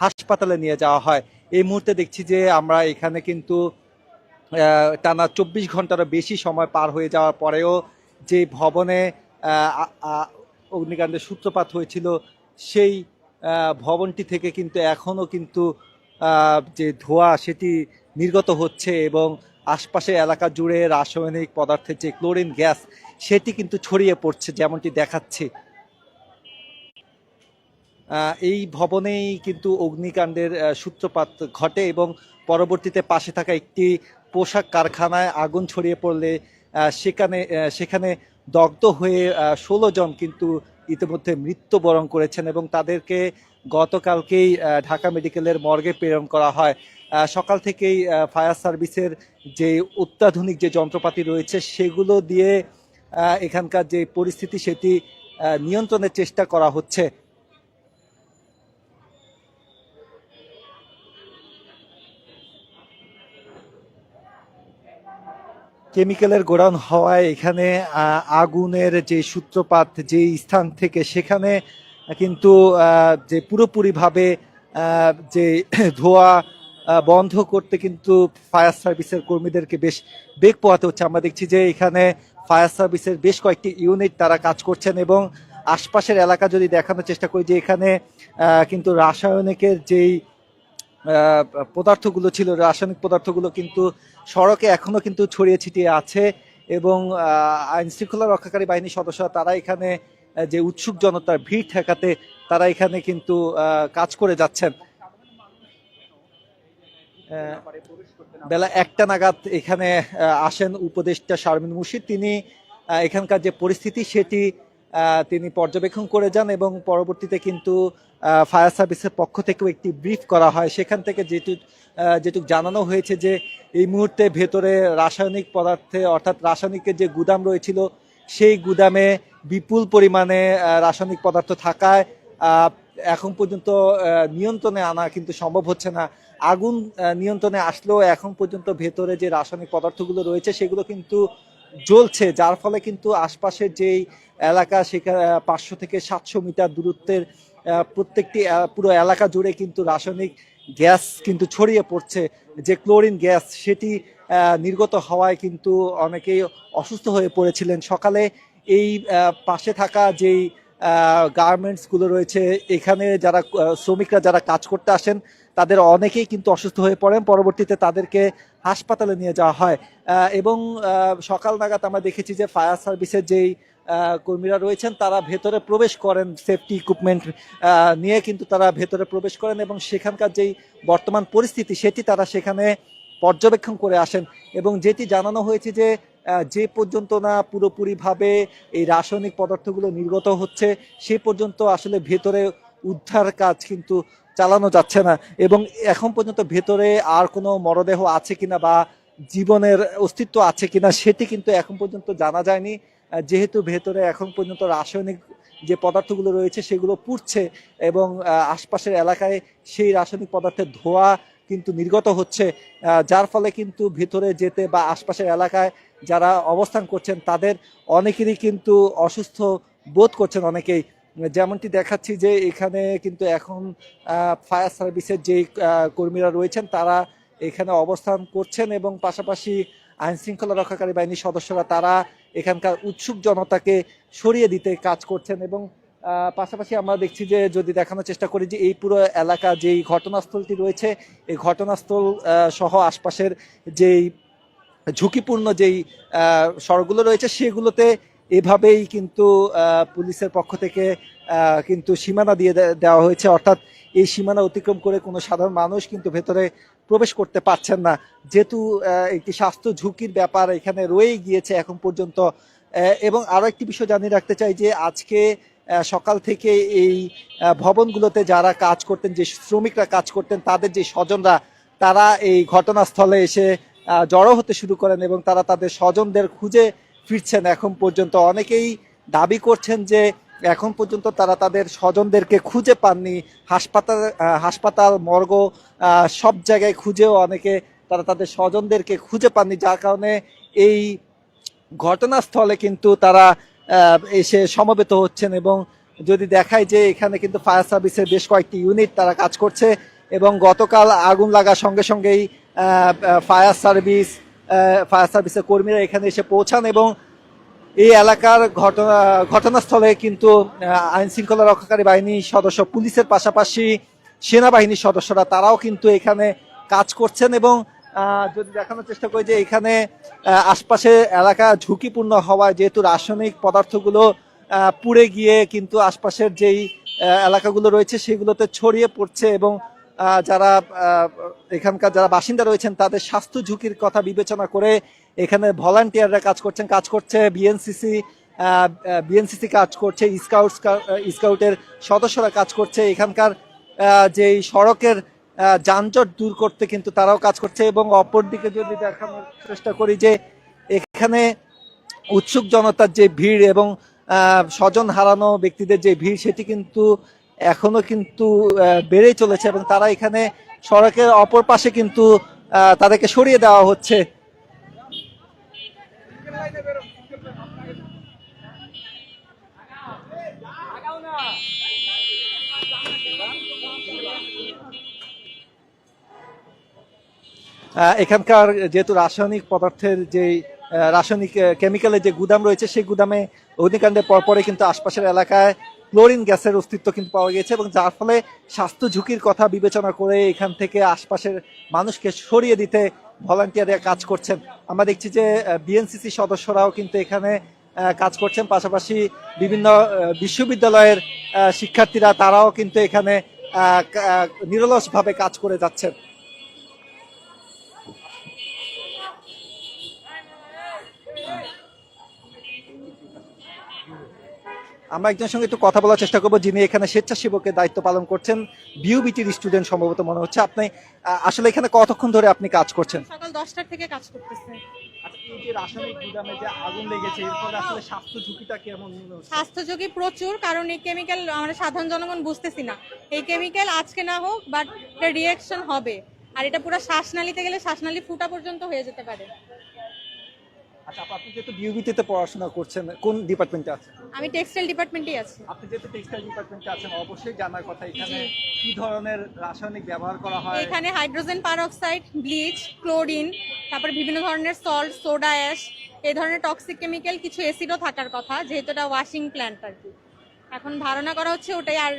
হাসপাতালে নিয়ে যাওয়া হয়। এই মুহূর্তে দেখছি যে আমরা এখানে কিন্তু টানা চব্বিশ ঘন্টারও বেশি সময় পার হয়ে যাওয়ার পরেও যে ভবনে অগ্নিকাণ্ডের সূত্রপাত হয়েছিল, সেই ভবনটি থেকে কিন্তু এখনও কিন্তু যে ধোঁয়া সেটি নির্গত হচ্ছে এবং আশপাশের এলাকা জুড়ে রাসায়নিক পদার্থের যে ক্লোরিন গ্যাস সেটি কিন্তু ছড়িয়ে পড়ছে, যেমনটি দেখাচ্ছে। এই ভবনেই কিন্তু অগ্নিকাণ্ডের সূত্রপাত ঘটে এবং পরবর্তীতে পাশে থাকা একটি পোশাক কারখানায় আগুন ছড়িয়ে পড়লে সেখানে সেখানে দগ্ধ হয়ে ষোলো জন কিন্তু ইতিমধ্যে মৃত্যুবরণ করেছেন এবং তাদেরকে গতকালকেই ঢাকা মেডিকেলের মর্গে প্রেরণ করা হয়। সকাল থেকেই ফায়ার সার্ভিসের যে অত্যাধুনিক যে যন্ত্রপাতি রয়েছে, সেগুলো দিয়ে এখানকার যে পরিস্থিতি, সেটি নিয়ন্ত্রণের চেষ্টা করা হচ্ছে। কেমিক্যালের গোডাউন হওয়ায় এখানে আগুনের যে সূত্রপাত যে স্থান থেকে সেখানে কিন্তু যে পুরোপুরিভাবে যে ধোঁয়া বন্ধ করতে কিন্তু ফায়ার সার্ভিসের কর্মীদেরকে বেশ বেগ পোহাতে হচ্ছে। আমরা দেখছি যে এখানে ফায়ার সার্ভিসের বেশ কয়েকটি ইউনিট তারা কাজ করছেন এবং আশপাশের এলাকা যদি দেখানোর চেষ্টা করি যে এখানে কিন্তু রাসায়নিকের যেই পদার্থগুলো ছিল, রাসায়নিক পদার্থগুলো কিন্তু সড়কে এখনও কিন্তু ছড়িয়ে ছিটিয়ে আছে এবং আইন শৃঙ্খলা রক্ষাকারী বাহিনীর সদস্যরা তারা এখানে যে উৎসুক জনতার ভিড় ঠেকাতে তারা এখানে কিন্তু কাজ করে যাচ্ছেন। বেলা একটা নাগাদ এখানে আসেন উপদেষ্টা শারমিন মুর্শিদ। তিনি এখানকার যে পরিস্থিতি, সেটি তিনি পর্যবেক্ষণ করে যান এবং পরবর্তীতে কিন্তু ফায়ার সার্ভিসের পক্ষ থেকেও একটি ব্রিফ করা হয়। সেখান থেকে যেটু যেটুক জানানো হয়েছে যে এই মুহূর্তে ভেতরে রাসায়নিক পদার্থে, অর্থাৎ রাসায়নিকের যে গুদাম রয়েছিল, সেই গুদামে বিপুল পরিমাণে রাসায়নিক পদার্থ থাকায় এখন পর্যন্ত নিয়ন্ত্রণে আনা কিন্তু সম্ভব হচ্ছে না। আগুন নিয়ন্ত্রণে আসলেও এখন পর্যন্ত ভেতরে যে রাসায়নিক পদার্থগুলো রয়েছে, সেগুলো কিন্তু জ্বলছে, যার ফলে কিন্তু আশপাশের যেই এলাকা, সেখানে পাঁচশো থেকে সাতশো মিটার দূরত্বের প্রত্যেকটি পুরো এলাকা জুড়ে কিন্তু রাসায়নিক গ্যাস কিন্তু ছড়িয়ে পড়ছে। যে ক্লোরিন গ্যাস, সেটি নির্গত হওয়ায় কিন্তু অনেকেই অসুস্থ হয়ে পড়েছিলেন। সকালে এই পাশে থাকা যেই গার্মেন্টসগুলো রয়েছে, এখানে যারা শ্রমিকরা যারা কাজ করতে আসেন, তাদের অনেকেই কিন্তু অসুস্থ হয়ে পড়েন। পরবর্তীতে তাদেরকে হাসপাতালে নিয়ে যাওয়া হয়। এবং সকাল নাগাদ আমরা দেখেছি যে ফায়ার সার্ভিসের যেই কর্মীরা রয়েছেন, তারা ভেতরে প্রবেশ করেন সেফটি ইকুইপমেন্ট নিয়ে কিন্তু তারা ভেতরে প্রবেশ করেন এবং সেখানকার যেই বর্তমান পরিস্থিতি, সেটি তারা সেখানে পর্যবেক্ষণ করে আসেন। এবং যেটি জানানো হয়েছে যে যে পর্যন্ত না পুরোপুরিভাবে এই রাসায়নিক পদার্থগুলো নির্গত হচ্ছে, সে পর্যন্ত আসলে ভেতরে উদ্ধার কাজ কিন্তু চালানো যাচ্ছে না। এবং এখন পর্যন্ত ভেতরে আর কোনো মরদেহ আছে কিনা বা জীবনের অস্তিত্ব আছে কিনা সেটি কিন্তু এখন পর্যন্ত জানা যায়নি। যেহেতু ভেতরে এখন পর্যন্ত রাসায়নিক যে পদার্থগুলো রয়েছে সেগুলো পুড়ছে এবং আশপাশের এলাকায় সেই রাসায়নিক পদার্থের ধোঁয়া কিন্তু নির্গত হচ্ছে যার ফলে কিন্তু ভেতরে যেতে বা আশপাশের এলাকায় যারা অবস্থান করছেন তাদের অনেকেরই কিন্তু অসুস্থ বোধ করছেন অনেকেই। যেমনটি দেখাচ্ছি যে এখানে কিন্তু এখন ফায়ার সার্ভিসের যে কর্মীরা রয়েছেন, তারা এখানে অবস্থান করছেন এবং পাশাপাশি আইন শৃঙ্খলা রক্ষাকারী বাহিনীর সদস্যরা, তারা এখানকার উৎসুক জনতাকে সরিয়ে দিতে কাজ করছেন এবং পাশাপাশি আমরা দেখছি যে যদি দেখানোর চেষ্টা করি যে এই পুরো এলাকা যেই ঘটনাস্থলটি রয়েছে, এই ঘটনাস্থল সহ আশপাশের যেই ঝুঁকিপূর্ণ যেই সড়কগুলো রয়েছে, সেগুলোতে এভাবেই কিন্তু পুলিশের পক্ষ থেকে কিন্তু সীমানা দিয়ে দেওয়া হয়েছে। অর্থাৎ এই সীমানা অতিক্রম করে কোনো সাধারণ মানুষ কিন্তু ভেতরে প্রবেশ করতে পারছেন না। যেহেতু একটি স্বাস্থ্য ঝুঁকির ব্যাপার এখানে রয়েই গিয়েছে এখন পর্যন্ত। এবং আরও একটি বিষয় জানিয়ে রাখতে চাই যে, আজকে সকাল থেকে এই ভবনগুলোতে যারা কাজ করতেন, যে শ্রমিকরা কাজ করতেন, তাদের যে স্বজনরা, তারা এই ঘটনাস্থলে এসে জড়ো হতে শুরু করেন এবং তারা তাদের স্বজনদের খুঁজে ফিরছেন এখন পর্যন্ত। অনেকেই দাবি করছেন যে এখন পর্যন্ত তারা তাদের স্বজনদেরকে খুঁজে পাননি। হাসপাতাল হাসপাতাল, মর্গ সব জায়গায় খুঁজেও অনেকে তারা তাদের স্বজনদেরকে খুঁজে পাননি। যার কারণে এই ঘটনাস্থলে কিন্তু তারা এসে সমবেত হচ্ছেন এবং যদি দেখায় যে এখানে কিন্তু ফায়ার সার্ভিসের বেশ কয়েকটি ইউনিট তারা কাজ করছে এবং গতকাল আগুন লাগার সঙ্গে সঙ্গেই ফায়ার সার্ভিস ফায়ার সার্ভিসের কর্মীরা এখানে এসে পৌঁছান এবং এই এলাকার ঘটনা, ঘটনাস্থলে কিন্তু আইন শৃঙ্খলা রক্ষাকারী বাহিনী সদস্য, পুলিশের পাশাপাশি সেনাবাহিনীর সদস্যরা, তারাও কিন্তু এখানে কাজ করছেন এবং যদি দেখানোর চেষ্টা করি যে এখানে আশপাশে এলাকা ঝুঁকিপূর্ণ হওয়ায় যেহেতু রাসায়নিক পদার্থগুলো পুড়ে গিয়ে কিন্তু আশপাশের যেই এলাকাগুলো রয়েছে সেগুলোতে ছড়িয়ে পড়ছে এবং যারা এখানকার যারা বাসিন্দা রয়েছেন, তাদের স্বাস্থ্য ঝুঁকির কথা বিবেচনা করে এখানে ভলান্টিয়াররা কাজ করছেন। কাজ করছে বিএনসিসি বিএনসিসি কাজ করছে স্কাউট স্কাউটের সদস্যরা কাজ করছে। এখানকার যেই সড়কের যানজট দূর করতে কিন্তু তারাও কাজ করছে এবং অপরদিকে যদি দেখানোর চেষ্টা করি যে এখানে উৎসুক জনতার যে ভিড় এবং স্বজন হারানো ব্যক্তিদের যে ভিড়, সেটি কিন্তু এখনও কিন্তু বেড়েই চলেছে এবং তারা এখানে সড়কের অপর পাশে কিন্তু তাদেরকে সরিয়ে দেওয়া হচ্ছে। এখানকার যেহেতু রাসায়নিক পদার্থের যে রাসায়নিক কেমিক্যালের যে গুদাম রয়েছে, সেই গুদামে অগ্নিকাণ্ডের পরপরে কিন্তু আশপাশের এলাকায় ক্লোরিন গ্যাসের অস্তিত্ব কিন্তু পাওয়া গেছে এবং যার ফলে স্বাস্থ্য ঝুঁকির কথা বিবেচনা করে এখান থেকে আশপাশের মানুষকে সরিয়ে দিতে ভলান্টিয়াররা কাজ করছেন। আমরা দেখছি যে বিএনসিসি সদস্যরাও কিন্তু এখানে কাজ করছেন। পাশাপাশি বিভিন্ন বিশ্ববিদ্যালয়ের শিক্ষার্থীরা তারাও কিন্তু এখানে নিরলসভাবে কাজ করে যাচ্ছেন। আমরা একজনের সঙ্গে একটু কথা বলার চেষ্টা করব যিনি এখানে স্বেচ্ছাসেবকের দায়িত্ব পালন করছেন বিউবিটির স্টুডেন্ট সম্ভবত মনে হচ্ছে। আপনি আসলে এখানে কতক্ষণ ধরে আপনি কাজ করছেন? সকাল দশটার থেকে কাজ করতেছে। আচ্ছা এই যে রাসায়নিক গুদামে যে আগুন লেগেছে এর ফলে আসলে স্বাস্থ্য ঝুঁকিটা কেমন হচ্ছে? স্বাস্থ্য ঝুঁকি প্রচুর কারণ এই কেমিক্যাল আমরা সাধারণ জনগণ বুঝতেছি না। এই কেমিক্যাল আজকে না হোক বাট এটা রিয়াকশন হবে। আর এটা পুরো শ্বাসনালীতে গেলে শ্বাসনালী ফুটা পর্যন্ত হয়ে যেতে পারে। আচ্ছা আপনি যেহেতু বিউবিটিতে পড়াশোনা করছেন কোন ডিপার্টমেন্টে আছেন? আমি টেক্সটাইল ডিপার্টমেন্টেই আছি। আপনি যেহেতু টেক্সটাইল ডিপার্টমেন্টে আছেন অবশ্যই জানার কথা এখানে কি ধরনের রাসায়নিক ব্যবহার করা হয়? এখানে হাইড্রোজেন পারঅক্সাইড ব্লিচ ক্লোরিন তারপর বিভিন্ন ধরনের সল্ট সোডা অ্যাশ এই ধরনের টক্সিক কেমিক্যাল কিছু এসিডও থাকার কথা যেহেতু এটা ওয়াশিং প্ল্যান্ট আর কি। এখন ধারণা করা হচ্ছে ওটাই আর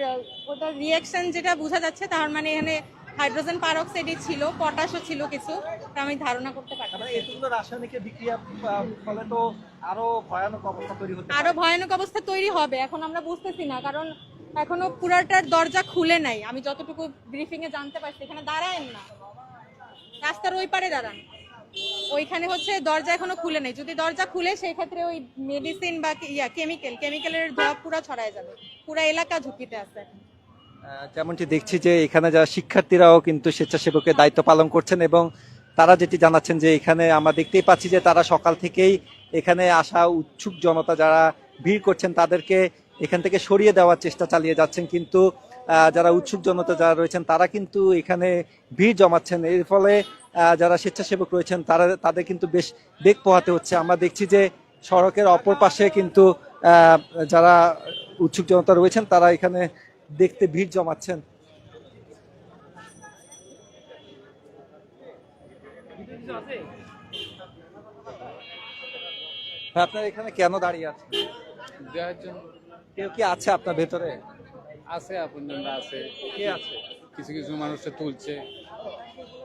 ওটার রিয়াকশন যেটা বোঝা যাচ্ছে তার মানে এখানে হাইড্রোজেন পারঅক্সাইডই ছিল পটাশও ছিল কিছু তা আমি ধারণা করতে পারি এতগুলো রাসায়নিকের বিক্রিয়া ফলে তো আরও ভয়ানক অবস্থা তৈরি হতে আরও ভয়ানক অবস্থা তৈরি হবে এখন আমরা বুঝতেছি না কারণ এখনও পুরাটার দরজা খুলে নাই। আমি যতটুকু ব্রিফিং এ জানতে পারছি এখানে দাঁড়ায়েন না। রাস্তার ওই পারে দাঁড়ান। ওইখানে হচ্ছে দরজা এখনও খুলে নেই। যদি দরজা খুলে সেই ক্ষেত্রে ওই মেডিসিন বা ইয়া কেমিক্যাল কেমিক্যালের ধোয়া পুরো ছড়ায় যাবে। পুরো এলাকা ঝুঁকিতে আছে। যেমনটি দেখছি যে এখানে যারা শিক্ষার্থীরাও কিন্তু স্বেচ্ছাসেবকের দায়িত্ব পালন করছেন এবং তারা যেটি জানাচ্ছেন যে এখানে আমরা দেখতেই পাচ্ছি যে তারা সকাল থেকেই এখানে আসা উৎসুক জনতা যারা ভিড় করছেন তাদেরকে এখান থেকে সরিয়ে দেওয়ার চেষ্টা চালিয়ে যাচ্ছেন। কিন্তু যারা উৎসুক জনতা যারা রয়েছেন তারা কিন্তু এখানে ভিড় জমাচ্ছেন। এর ফলে যারা স্বেচ্ছাসেবক রয়েছেন তারা, তাদের কিন্তু বেশ বেগ পোহাতে হচ্ছে। আমরা দেখছি যে সড়কের অপর পাশে কিন্তু যারা উৎসুক জনতা রয়েছেন তারা এখানে দেখতে ভিড় জমাচ্ছেন। আপনার এখানে কেন দাঁড়িয়ে আছেন? দেওয়ার জন্য। কেউ কি আছে আপনার ভেতরে? আছে আপনজনরা আছে। কে আছে? কিছু কিছু মানুষে তুলছে।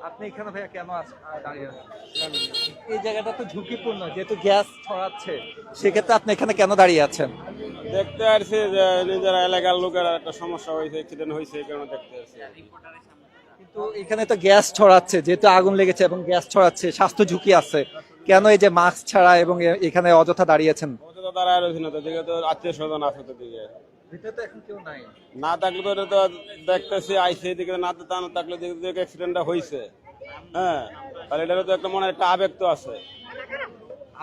আপনি এখানে ভাইয়া কেন আছেন আহ, দাঁড়িয়ে আছেন? এই জায়গাটা তো ঝুঁকিপূর্ণ যেহেতু গ্যাস ছড়াচ্ছে সেক্ষেত্রে আপনি এখানে কেন দাঁড়িয়ে আছেন? দেখতে আসছি যে নিজের এলাকার লোকের একটা সমস্যা হয়েছে অ্যাক্সিডেন্ট হয়েছে এই কারণে দেখতে আসছি কিন্তু এখানে তো গ্যাস ছড়াচ্ছে যেহেতু আগুন লেগেছে এবং গ্যাস ছড়াচ্ছে স্বাস্থ্য ঝুঁকি আছে। কেন এই যে মাস্ক ছাড়া এবং এখানে অযথা দাঁড়িয়েছেন তো তারা রয়েছে না তো দিকে তো আত্মীয় স্বজন আছে তো দিকে ভিতরে তো এখন কেউ নাই। না থাকলে তো এটা তো দেখতেছি আইসে এদিকে না তা না থাকলে দিকে দিকে অ্যাক্সিডেন্টটা হয়েছে হ্যাঁ তাহলে এটারও তো একটা মনে একটা আবেগ তো আছে।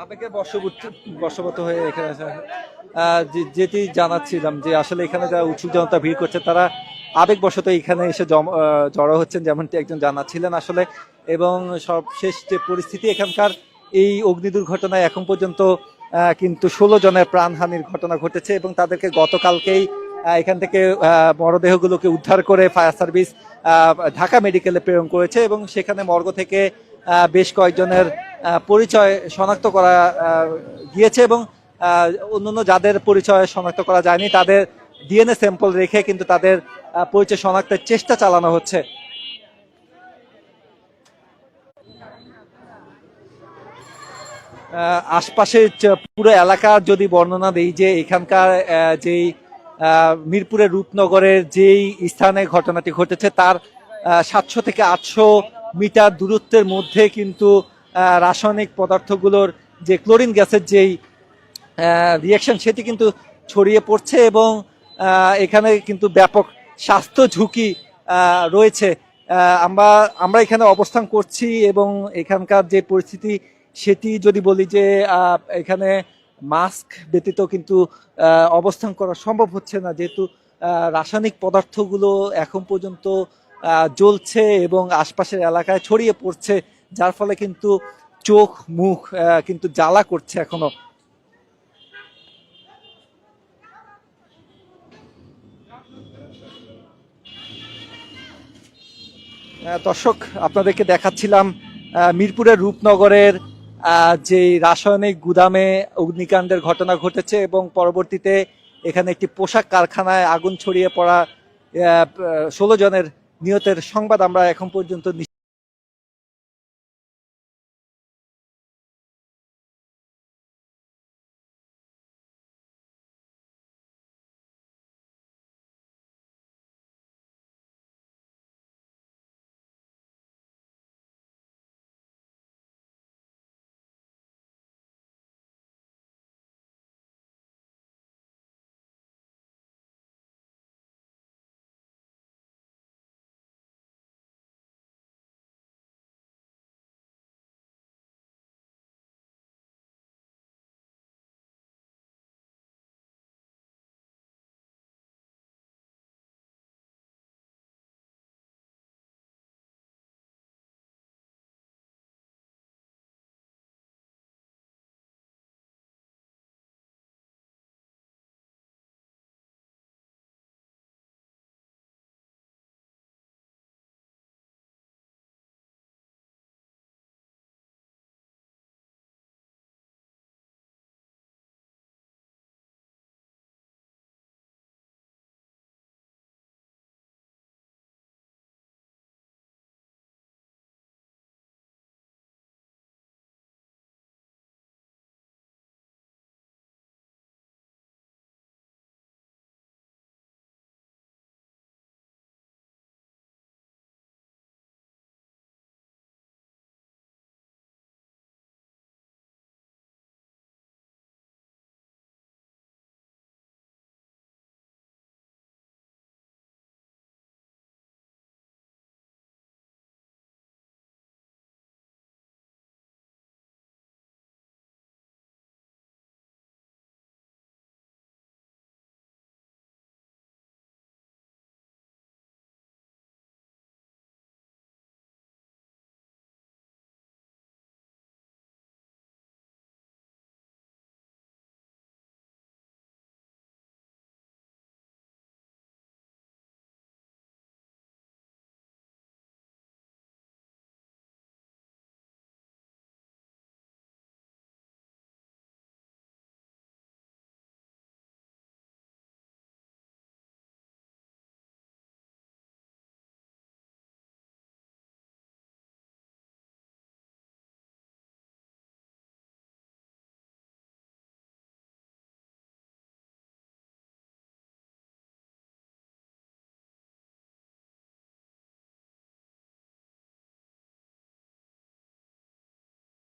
আবেগের বশবর্ত হয়ে এখানে যেটি জানাচ্ছিলাম যে আসলে এখানে যারা উৎসুক জনতা ভিড় করছে, তারা আবেগবশত এখানে এসে জড়ো হচ্ছেন যেমনটি একজন জানাচ্ছিলেন আসলে। এবং সবশেষ যে পরিস্থিতি এখানকার, এই অগ্নি দুর্ঘটনায় এখন পর্যন্ত কিন্তু ষোলো জনের প্রাণহানির ঘটনা ঘটেছে এবং তাদেরকে গতকালকেই এখান থেকে মরদেহগুলোকে উদ্ধার করে ফায়ার সার্ভিস ঢাকা মেডিকেলে প্রেরণ করেছে এবং সেখানে মর্গ থেকে বেশ কয়েকজনের পরিচয় শনাক্ত করা গিয়েছে এবং অন্যান্য যাদের পরিচয় শনাক্ত করা যায়নি, তাদের ডিএনএ স্যাম্পল রেখে কিন্তু তাদের পরিচয় শনাক্তের চেষ্টা চালানো হচ্ছে। আশপাশের পুরো এলাকার যদি বর্ণনা দেই যে এখানকার যেই মিরপুরের রূপনগরের যেই স্থানে ঘটনাটি ঘটেছে, তার সাতশো থেকে আটশো মিটার দূরত্বের মধ্যে কিন্তু রাসায়নিক পদার্থগুলোর যে ক্লোরিন গ্যাসের যেই রিয়াকশন সেটি কিন্তু ছড়িয়ে পড়ছে এবং এখানে কিন্তু ব্যাপক স্বাস্থ্য ঝুঁকি রয়েছে। আমরা আমরা এখানে অবস্থান করছি এবং এখানকার যে পরিস্থিতি সেটি যদি বলি যে এখানে মাস্ক ব্যতীত কিন্তু অবস্থান করা সম্ভব হচ্ছে না। যেহেতু রাসায়নিক পদার্থগুলো এখন পর্যন্ত জ্বলছে এবং আশপাশের এলাকায় ছড়িয়ে পড়ছে যার ফলে কিন্তু চোখ, মুখ কিন্তু জ্বালা করছে এখনও। দর্শক, আপনাদেরকে দেখাচ্ছিলাম মিরপুরের রূপনগরের যে রাসায়নিক গুদামে অগ্নিকাণ্ডের ঘটনা ঘটেছে এবং পরবর্তীতে এখানে একটি পোশাক কারখানায় আগুন ছড়িয়ে পড়া ষোলো জনের নিহতের সংবাদ আমরা এখন পর্যন্ত